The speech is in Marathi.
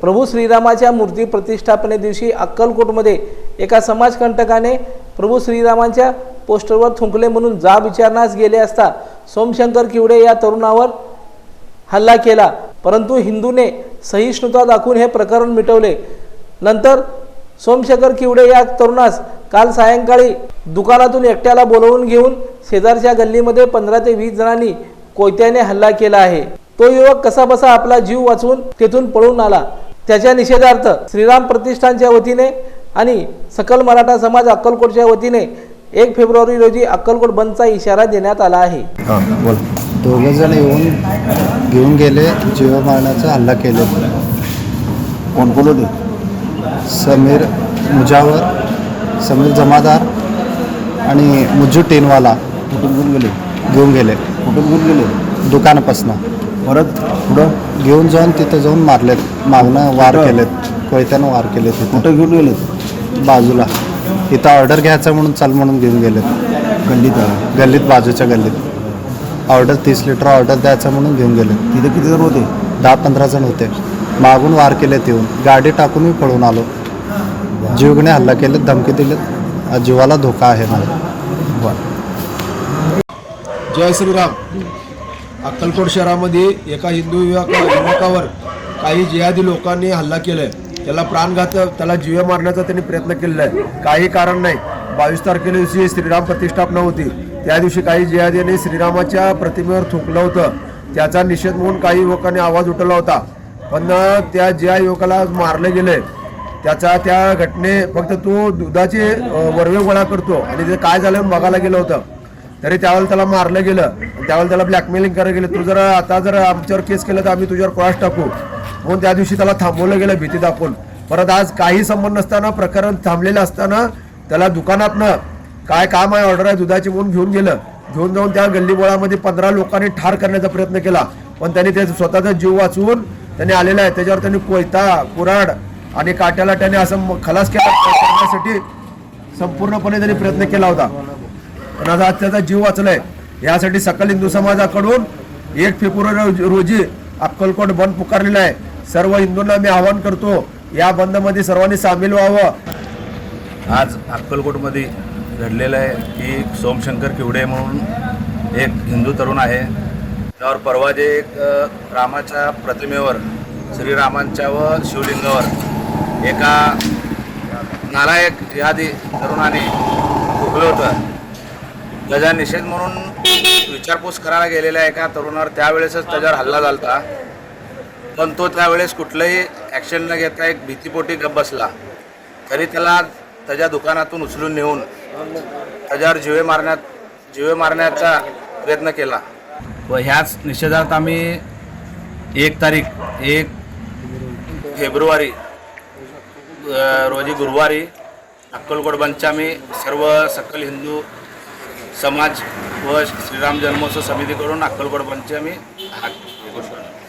प्रभू श्रीरामाच्या मूर्ती प्रतिष्ठापने दिवशी अक्कलकोटमध्ये एका समाजकंटकाने प्रभू श्रीरामांच्या पोस्टरवर थुंकले म्हणून जाब विचारण्यास गेले असता सोमशंकर किवडे या तरुणावर हल्ला केला. परंतु हिंदूने सहिष्णुता दाखवून हे प्रकरण मिटवले. नंतर सोमशेखर किवडे या तरुणास काल सायंकाळी दुकानातून एकट्याला बोलवून घेऊन शेजारच्या गल्लीमध्ये पंधरा ते वीस जणांनी कोयत्याने हल्ला केला आहे. तो युवक कसाबसा आपला जीव वाचवून तेथून पळून आला. त्याच्या निषेधार्थ श्रीराम प्रतिष्ठानच्या वतीने आणि सकल मराठा समाज अक्कलकोटच्या वतीने एक फेब्रुवारी रोजी अक्कलकोट बंदचा इशारा देण्यात आला आहे. हां बोल दोघं जण येऊन घेऊन गेले जीव मारण्याचा हल्ला केले. कोण कोण होते? समीर मुजावर समीर जमादार आणि मुज्जू टेनवाला कुठून घेऊन गेले? घेऊन गेले. कुठून घेऊन गेले? दुकानापासनं. परत पुढं? घेऊन जाऊन तिथं जाऊन मारलेत. मागणं वार? केलेत. कोयत्यानं वार केले तिथं कुठं घेऊन गेले बाजूला. इथं ऑर्डर घ्यायचं म्हणून चाल म्हणून घेऊन गेलेत. गल्लीत. गल्लीत बाजूच्या गल्लीत. ऑर्डर तीस लिटर ऑर्डर द्यायचं म्हणून घेऊन गेले. तिथे किती जण होते? दहा पंधरा जण होते. मागून वार केलेत येऊन. गाडी टाकून मी पळून आलो. जीवगणे हल्ला केले धमकी दिले जीवाला धोका आहे मला. जय श्रीराम. अक्कलकोट शहरामध्ये एका हिंदू युवकावर काही जिहादी लोकांनी हल्ला केलाय. त्याला प्राणघात त्याला जीवे मारण्याचा त्यांनी प्रयत्न केलेला आहे. काही कारण नाही. बावीस तारखेला दिवशी श्रीराम प्रतिष्ठापना होती. त्या दिवशी काही जिहादींनी श्रीरामाच्या प्रतिमेवर थुंकलं होतं. त्याचा निषेध म्हणून काही युवकांनी आवाज उठवला होता. पण त्या ज्या युवकाला मारले गेले. त्याचा त्या घटने फक्त तो दुधाचे वरवे गोळा करतो आणि ते काय झालं बघायला गेलं होतं. तरी त्यावेळेला त्याला मारलं गेलं. त्यावेळेला त्याला ब्लॅकमेलिंग करायला गेलं. तू जर आता जर आमच्यावर केस केलं तर आम्ही तुझ्यावर क्रॉस टाकू. म्हणून त्या दिवशी त्याला थांबवलं गेलं भीती दाखवून. परत आज काही संबंध नसताना प्रकरण थांबलेलं असताना त्याला दुकानातनं काय काम आहे ऑर्डर आहे दुधाची म्हणून घेऊन गेलं. घेऊन जाऊन त्या गल्लीबोळामध्ये पंधरा लोकांनी ठार करण्याचा प्रयत्न केला. पण त्यांनी ते स्वतःचा जीव वाचवून त्यांनी आलेला आहे. त्याच्यावर त्यांनी कोयता कुराड आणि काट्याला त्याने असं खलास केला. करण्यासाठी संपूर्णपणे त्यांनी प्रयत्न केला होता. पण आज आज त्याचा जीव वाचलाय. यासाठी सकल हिंदू समाजाकडून एक फेब्रुवारी रोजी- रोजी अक्कलकोट बंद पुकारलेला आहे. सर्व हिंदूंना मी आवाहन करतो या बंदमध्ये सर्वांनी सामील व्हावं. आज अक्कलकोटमध्ये घडलेलं आहे की सोमशंकर किवडे म्हणून एक हिंदू तरुण आहे. त्यावर परवा जे एक रामाच्या प्रतिमेवर श्रीरामांच्या व शिवलिंगावर एका नालायक यादी तरुणाने फुकलं होतं. त्याचा निषेध म्हणून विचारपूस करायला गेलेल्या एका तरुणावर त्यावेळेसच त्याच्यावर हल्ला झाला होता. पण तो त्यावेळेस कुठलंही ॲक्शन न घेता एक भीतीपोटी गप बसला. तरी त्याला त्याच्या दुकानातून उचलून नेऊन त्याच्यावर जिवे मारण्यात जिवे मारण्याचा प्रयत्न केला. व ह्याच निषेधार्थ आम्ही एक तारीख एक फेब्रुवारी रोजी गुरुवारी अक्कलकोट बंदच्या आम्ही सर्व सकल हिंदू समाज व श्रीराम जन्मोत्सव समितीकडून अक्कलकोट बंदची आम्ही घोषणा